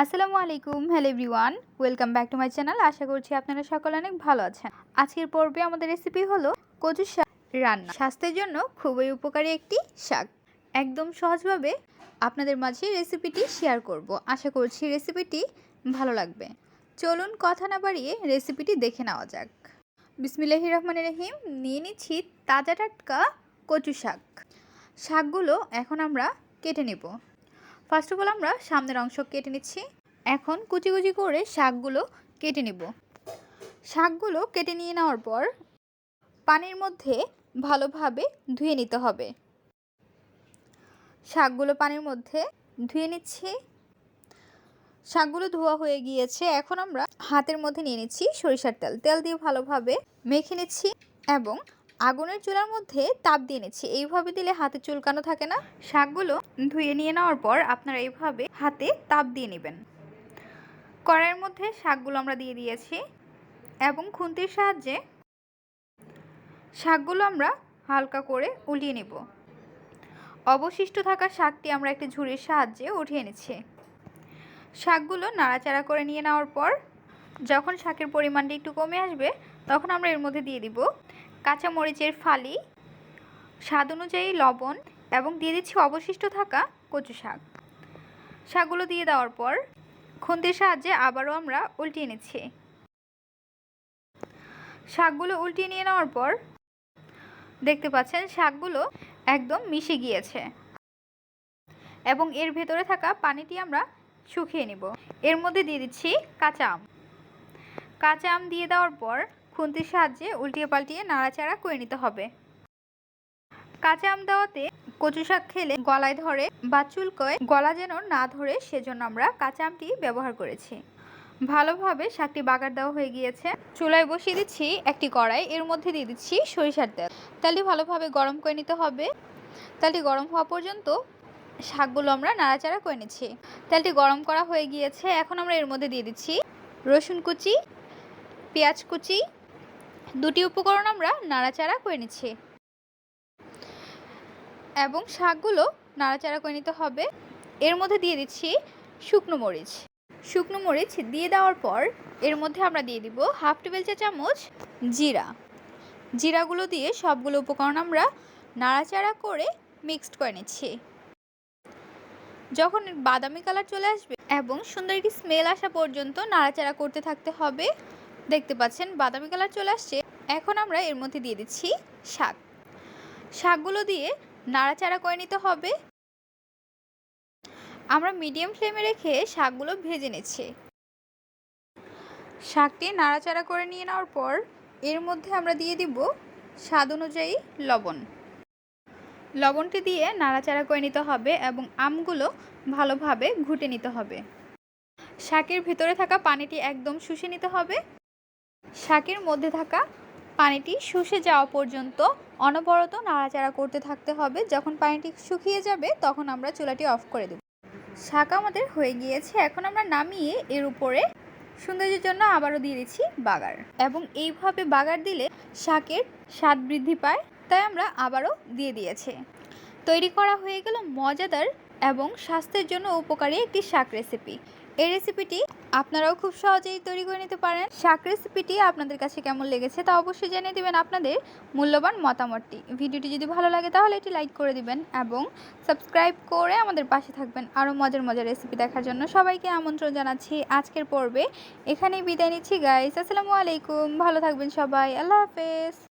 আসসালামু আলাইকুম, hello everyone. Welcome back to my channel. আশা করছি আপনারা সকলে অনেক ভালো আছেন। আজকের পর্বে আমাদের রেসিপি হলো কচু শাক রান্না। স্বাস্থ্যের জন্য খুবই উপকারী একটি শাক। একদম সহজভাবে আপনাদের মাঝে রেসিপিটি শেয়ার করব। আশা করছি রেসিপিটি ভালো লাগবে। চলুন কথা না বাড়িয়ে রেসিপিটি দেখে নেওয়া যাক। বিসমিল্লাহি রহমান রহিম, নিয়ে নিচ্ছি তাজা টাটকা কচু শাক। শাকগুলো এখন আমরা কেটে নেব। ফার্স্ট অফ অল আমরা সামনের অংশ কেটে নিচ্ছি। এখন কুচি কুচি করে শাকগুলো কেটে নেব। শাকগুলো কেটে নিয়ে নেওয়ার পর পানির মধ্যে ভালোভাবে ধুয়ে নিতে হবে। শাকগুলো পানির মধ্যে ধুয়ে নিচ্ছি। শাকগুলো ধোয়া হয়ে গিয়েছে। এখন আমরা হাতের মধ্যে নিয়ে নিচ্ছি সরিষার তেল। তেল দিয়ে ভালোভাবে মেখে নিচ্ছি এবং আগুনের চুলার মধ্যে তাপ দিয়ে নিচ্ছি। এইভাবে দিলে হাতে চুলকানো থাকে না। শাকগুলো ধুয়ে নিয়ে নেওয়ার পর আপনারা এইভাবে হাতে তাপ দিয়ে নেবেন। কড়াইয়ের মধ্যে শাকগুলো আমরা দিয়ে দিয়েছি এবং খুন্তির সাহায্যে শাকগুলো আমরা হালকা করে উলিয়ে নেব। অবশিষ্ট থাকা শাকটি আমরা একটি ঝুড়ির সাহায্যে উঠিয়ে নিচ্ছি। শাকগুলো নাড়াচাড়া করে নিয়ে নেওয়ার পর যখন শাকের পরিমাণটা একটু কমে আসবে, তখন আমরা এর মধ্যে দিয়ে দিব কাঁচা মরিচের ফালি, স্বাদ অনুযায়ী লবণ এবং দিয়ে দিচ্ছি অবশিষ্ট থাকা কচু শাক। শাকগুলো দিয়ে দেওয়ার পর খুন্তির সাহায্যে আবারও আমরা উল্টিয়ে নিচ্ছি। শাকগুলো উল্টিয়ে নিয়ে নেওয়ার পর দেখতে পাচ্ছেন শাকগুলো একদম মিশে গিয়েছে এবং এর ভেতরে থাকা পানিটি আমরা শুকিয়ে নিব। এর মধ্যে দিয়ে দিচ্ছি কাঁচা আম। কাঁচা আম দিয়ে দেওয়ার পর খুন্তির সাহায্যে উল্টিয়ে পাল্টিয়ে নাড়াচাড়া করে নিতে হবে। কাঁচা আম দেওয়াতে কচু শাক খেলে গলায় ধরে বা চুলকয় গলা যেন না ধরে সেজন্য আমরা কাঁচা আমটি ব্যবহার করেছি। ভালোভাবে শাকটি বাগার দেওয়া হয়ে গিয়েছে। চুলায় বসিয়ে দিচ্ছি একটি কড়াই। এর মধ্যে দিয়ে দিচ্ছি সরিষার তেল। তেলটি ভালোভাবে গরম করে নিতে হবে। তেলটি গরম হওয়া পর্যন্ত শাকগুলো আমরা নাড়াচাড়া করে নিচ্ছি। তেলটি গরম করা হয়ে গিয়েছে। এখন আমরা এর মধ্যে দিয়ে দিচ্ছি রসুন কুচি, পেঁয়াজ কুচি দুটি উপকরণ আমরা নাড়াচাড়া করে নিচ্ছি। এবং শাকগুলো নাড়াচাড়া করে নিতে হবে। এর মধ্যে দিয়ে দিচ্ছি শুকনো মরিচ। শুকনো মরিচ দিয়ে দেওয়ার পর এর মধ্যে আমরা দিয়ে দিব হাফ টেবিল চা চামচ জিরা। জিরাগুলো দিয়ে সবগুলো উপকরণ আমরা নাড়াচাড়া করে মিক্সড করে নিচ্ছি। যখন বাদামি কালার চলে আসবে এবং সুন্দর একটি স্মেল আসা পর্যন্ত নাড়াচাড়া করতে থাকতে হবে, দেখতে পাচ্ছেন বাদামি কালার চলে আসছে এখন আমরা এর মধ্যে দিয়ে দিচ্ছি শাক। শাকগুলো দিয়ে নাড়াচাড়া করে নিতে হবে। আমরা মিডিয়াম ফ্লেমে রেখে শাকগুলো ভেজে নিচ্ছি। শাকটি নাড়াচাড়া করে নিয়ে নেওয়ার পর এর মধ্যে আমরা দিয়ে দিব স্বাদ অনুযায়ী লবণ। লবণটি দিয়ে নাড়াচাড়া করে নিতে হবে এবং আমগুলো ভালোভাবে ঘুটে নিতে হবে। শাকের ভিতরে থাকা পানিটি একদম শুষে নিতে হবে। শাকের মধ্যে থাকা পানিটি শুষে যাওয়া পর্যন্ত অনবরত নাড়াচাড়া করতে থাকতে হবে। যখন পানিটি শুকিয়ে যাবে, তখন আমরা চুলাটি অফ করে দেব। শাক আমাদের হয়ে গিয়েছে। এখন আমরা নামিয়ে এর উপরে সৌন্দর্যের জন্য আবারও দিয়ে দিচ্ছি বাগার। এবং এইভাবে বাগার দিলে শাকের স্বাদ বৃদ্ধি পায়। তাই আমরা আবারও দিয়ে দিয়েছি। তৈরি করা হয়ে গেল মজাদার এবং স্বাস্থ্যের জন্য উপকারী একটি শাক রেসিপি এই রেসিপিটি আপনারাও খুব সহজেই তৈরি করে নিতে পারেন। শাক রেসিপিটি আপনাদের কাছে কেমন লেগেছে তা অবশ্যই জানিয়ে দেবেন আপনাদের মূল্যবান মতামতটি। ভিডিওটি যদি ভালো লাগে তাহলে এটি লাইক করে দিবেন এবং সাবস্ক্রাইব করে আমাদের পাশে থাকবেন। আরও মজার মজার রেসিপি দেখার জন্য সবাইকে আমন্ত্রণ জানাচ্ছি আজকের পর্বে। এখানেই বিদায় নিচ্ছি গাইস আসসালামু আলাইকুম। ভালো থাকবেন সবাই। আল্লাহ হাফেজ।